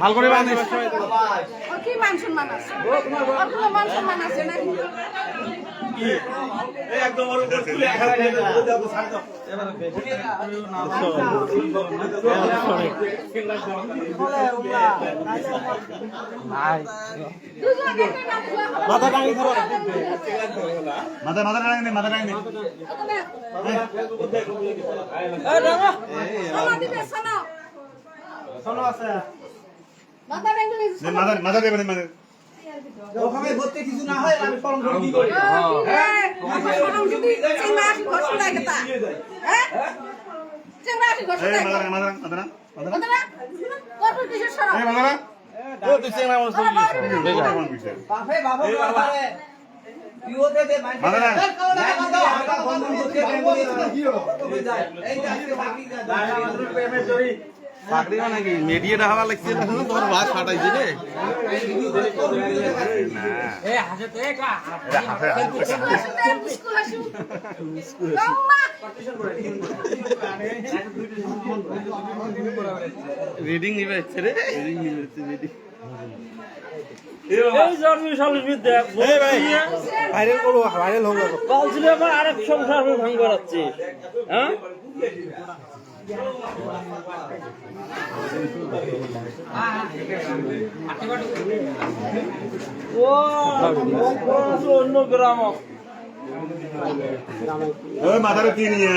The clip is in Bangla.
ভালো করে বাঁধিস ওর কি মান সম্মান আছে? ওর কোনো মান সম্মান আছে না? মাথা টাঙিয়ে ধরো। মাথা মাথা টাঙিয়ে নে মাথা নে। সোনা সোনা আছে মাথা রেঙ্গে নে, মাথা মাথা দেবে নে, ওখানে ধরতে কিছু না হয় আমি ফর্ম করে কি করি এই মাথা টাঙা, মাথা টাঙা, মাথা টাঙা, মাথা টাঙা। এই মাথা টাঙা। ও তুই চেংড়া মানুষ তো কি? এই কোন বিষয়? বাপে বাবা বাবারে পিওতে দে মাইন্ড মাথা টাঙা। বন্ধন করতে কি হলো এই যে আজকে বাকি চাকরি মানে কি মেডিয়েটা হওয়া লাগছে। না ভাত ফাটাইছে রে। এটা হাসে, হাসে। রিডিং নিবে রে। রিডিং নিবে রিডিং। এই জন্মে সালিশ বিদ্যা ভাইরাল করো ভাইরাল হোক কাল ছিল আরেক সংসার ভাঙ করাচ্ছি হ্যাঁ? ও অন্য গ্রাম মাথাটা কি নিয়ে?